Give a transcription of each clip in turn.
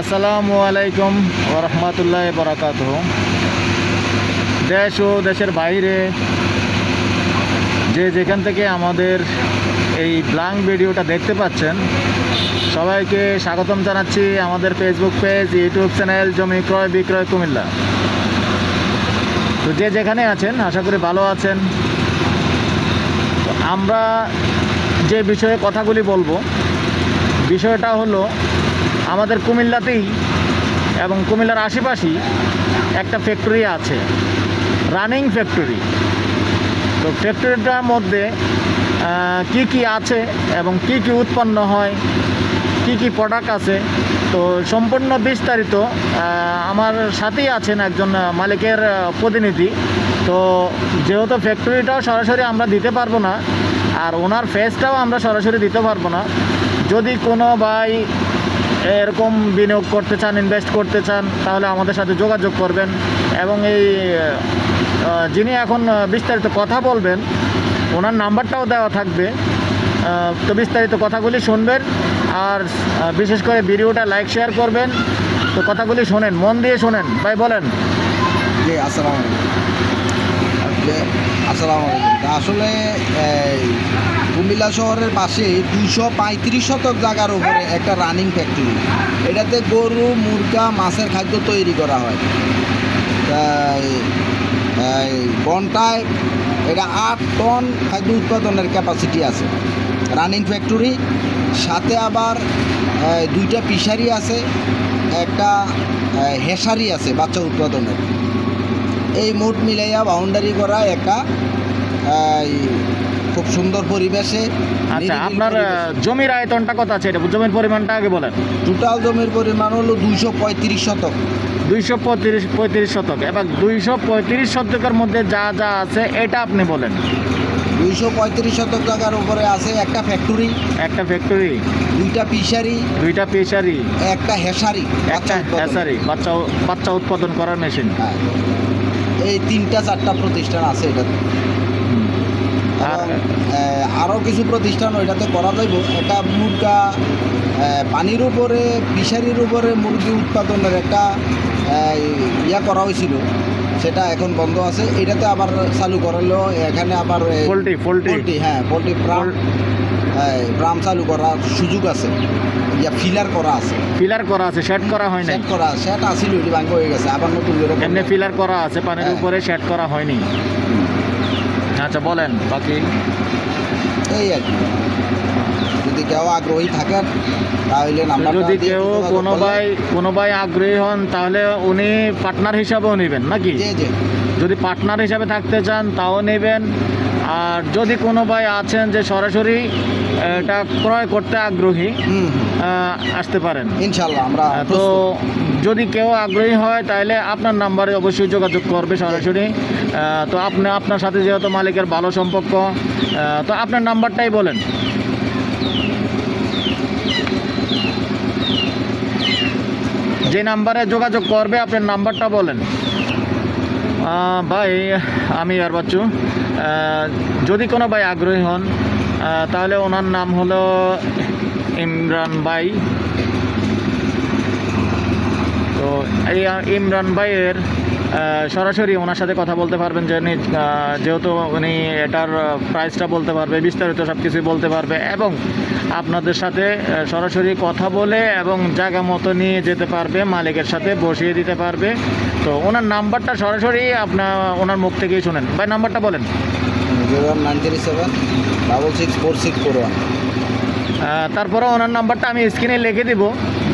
আসসালামু আলাইকুম ওরহমতুল্লাহ বরাকাত দেশ ও দেশের বাইরে যে যেখান থেকে আমাদের এই ব্লাঙ্ক ভিডিওটা দেখতে পাচ্ছেন, সবাইকে স্বাগতম জানাচ্ছি আমাদের ফেসবুক পেজ ইউটিউব চ্যানেল জমি ক্রয় বিক্রয় কুমিল্লা। তো যে যেখানে আছেন, আশা করি ভালো আছেন। তো আমরা যে বিষয়ে কথাগুলি বলব, বিষয়টা হলো আমাদের কুমিল্লাতেই এবং কুমিল্লার আশেপাশেই একটা ফ্যাক্টরি আছে রানিং ফ্যাক্টরি তো ফ্যাক্টরিটার মধ্যে কি কি আছে এবং কি কি উৎপন্ন হয়, কি কি প্রোডাক্ট আছে, তো সম্পূর্ণ বিস্তারিত আমার সাথেই আছেন একজন মালিকের প্রতিনিধি। তো যেহেতু ফ্যাক্টরিটাও সরাসরি আমরা দিতে পারব না, আর ওনার ফেসটাও আমরা সরাসরি দিতে পারব না, যদি কোনো ভাই এরকম বিনিয়োগ করতে চান ইনভেস্ট করতে চান, তাহলে আমাদের সাথে যোগাযোগ করবেন। এবং এই যিনি এখন বিস্তারিত কথা বলবেন, ওনার নাম্বারটাও দেওয়া থাকবে। তো বিস্তারিত কথাগুলি শুনবেন, আর বিশেষ করে ভিডিওটা লাইক শেয়ার করবেন। তো কথাগুলি শোনেন, মন দিয়ে শোনেন। ভাই, বলেন। জি যে আসসালামু আলাইকুম। তা আসলে কুমিল্লা শহরের পাশে দুশো পঁয়ত্রিশ শতক জায়গার উপরে একটা রানিং ফ্যাক্টরি এটাতে গরু, মুরগা, মাছের খাদ্য তৈরি করা হয়। ঘন্টায় এটা আট টন খাদ্য উৎপাদনের ক্যাপাসিটি আছে। রানিং ফ্যাক্টরি সাথে আবার দুইটা পিসারি আছে, একটা হেসারি আছে বাচ্চা উৎপাদনের। এই মোট মিলাইয়া বাউন্ডারি করা একটা খুব সুন্দর পরিবেশে আচ্ছা আপনার জমির আয়তনটা কত আছে? এটা জমির পরিমাণটা আগে বলেন। টোটাল জমির পরিমাণ হলো দুইশো পঁয়ত্রিশ শতক। দুইশো পঁয়ত্রিশ পঁয়ত্রিশ শতক। এবার দুইশো পঁয়ত্রিশ শতকের মধ্যে যা যা আছে এটা আপনি বলেন। দুইশো পঁয়ত্রিশ শতক জায়গার উপরে আছে একটা ফ্যাক্টরি একটা ফ্যাক্টরি দুইটা পিসারি দুইটা পেশারি একটা হেসারি একটা উৎপাদন। বাচ্চা বাচ্চা উৎপাদন করার মেশিন হ্যাঁ। এই তিনটা চারটা প্রতিষ্ঠান আছে এটাতে। আর আরও কিছু প্রতিষ্ঠান ওইটাতে করা যাইব। একটা মুরগা পানির উপরে ফিশারির উপরে মুরগি উৎপাদনের একটা ইয়া করা হয়েছিল। সেটা এখন বন্ধ আছে। এটাতে আবার চালু করালেও এখানে আবার পোলট্রি হ্যাঁ পোলট্রি ফার্ম ফার্ম চালু করার সুযোগ আছে। ইয়া ফিলার করা আছে। ফিলার করা আছে শেড করা হয় নাই? সেট করা সেট আছিল ভাঙ্গ হয়ে গেছে। আবার নতুন করে এমনি ফিলার করা আছে পানির হ্যাঁ। উপরে শেড করা হয়নি। আচ্ছা বলেন বাকি? এই আর কি। যদি কেউ আগ্রহী থাকেন তাহলে নাম্বার যদি কেউ কোনো ভাই কোনো ভাই আগ্রহী হন তাহলে উনি পার্টনার হিসাবেও নেবেন নাকি? জি জি। যদি পার্টনার হিসাবে থাকতে চান তাও নেবেন। আর যদি কোনো ভাই আছেন যে সরাসরি এটা ক্রয় করতে আগ্রহী আসতে পারেন। ইনশাল্লাহ আমরা তো যদি কেউ আগ্রহী হয় তাহলে আপনার নাম্বারে অবশ্যই যোগাযোগ করবে সরাসরি। তো আপনি আপনার সাথে যেহেতু মালিকের ভালো সম্পর্ক তো আপনার নাম্বারটাই বলেন। যে নাম্বারে যোগাযোগ করবে, আপনার নাম্বারটা বলেন। ভাই, আমি আর বাচ্চু। যদি কোনো ভাই আগ্রহী হন তাহলে ওনার নাম হলো ইমরান ভাই। তো এই, ইমরান ভাইয়ের সরাসরি ওনার সাথে কথা বলতে পারবেন যে উনি, যেহেতু উনি এটার প্রাইসটা বলতে পারবে বিস্তারিত সব কিছুই বলতে পারবে এবং আপনাদের সাথে সরাসরি কথা বলে এবং জায়গা মতো নিয়ে যেতে পারবে মালিকের সাথে বসিয়ে দিতে পারবে। তো ওনার নাম্বারটা সরাসরি আপনার ওনার মুখ থেকেই শুনেন। ভাই নাম্বারটা বলেন। Zero nine three seven double six four six four one. তারপরে ওনার নাম্বারটা আমি স্ক্রিনে লিখে দিব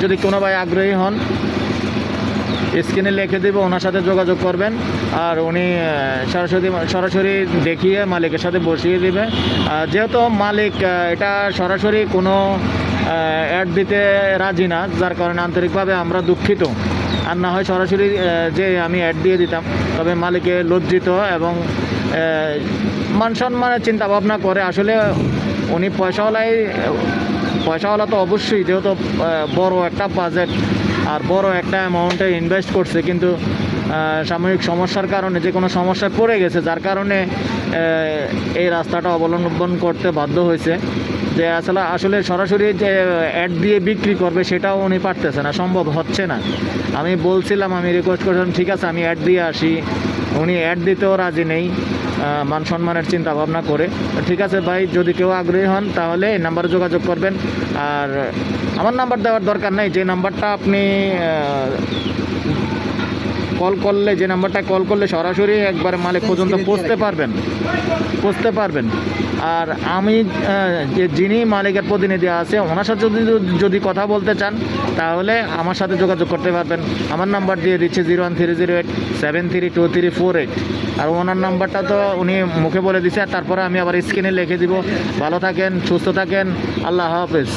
যদি কোনো ভাই আগ্রহী হন। স্ক্রিনে লিখে দেবো, ওনার সাথে যোগাযোগ করবেন আর উনি সরাসরি সরাসরি দেখিয়ে মালিকের সাথে বসিয়ে দেবে। যেহেতু মালিক এটা সরাসরি কোনো অ্যাড দিতে রাজি না, যার কারণে আন্তরিকভাবে আমরা দুঃখিত। আর না হয় সরাসরি যে আমি অ্যাড দিয়ে দিতাম, তবে মালিকে লজ্জিত এবং মান সম্মানের চিন্তা ভাবনা করে। আসলে উনি পয়সাওয়ালাই, পয়সাওয়ালা তো অবশ্যই, যেহেতু বড় একটা বাজেট আর বড় একটা অ্যামাউন্টে ইনভেস্ট করছে, কিন্তু সাময়িক সমস্যার কারণে, যে কোনো সমস্যায় পড়ে গেছে, যার কারণে এই রাস্তাটা অবলম্বন করতে বাধ্য হয়েছে। যে আসলে আসলে সরাসরি যে অ্যাড দিয়ে বিক্রি করবে, সেটাও উনি পারতেছে না, সম্ভব হচ্ছে না। আমি বলছিলাম, আমি রিকোয়েস্ট করছিলাম, ঠিক আছে, আমি অ্যাড দিয়ে আসি। উনি অ্যাড দিতেও রাজি নেই। মান সম্মানের চিন্তা ভাবনা করে। ঠিক আছে ভাই, যদি কেউ আগ্রহী হন, তাহলে এই নাম্বারে যোগাযোগ করবেন। আর আমার নাম্বার দেওয়ার দরকার নেই, যে নাম্বারটা আপনি কল করলে যে নাম্বারটা কল করলে সরাসরি একবারে মালিক পর্যন্ত পৌঁছতে পারবেন। পৌঁছতে পারবেন। আর আমি যে যিনি মালিকের প্রতিনিধি আছে ওনার সাথে যদি যদি কথা বলতে চান তাহলে আমার সাথে যোগাযোগ করতে পারবেন। আমার নাম্বার দিয়ে দিচ্ছে zero one three zero eight seven three two three four eight. আর ওনার নাম্বারটা তো উনি মুখে বলে দিছে আর তারপরে আমি আবার স্ক্রিনে লিখে দিব। ভালো থাকেন সুস্থ থাকেন। আল্লাহ হাফেজ।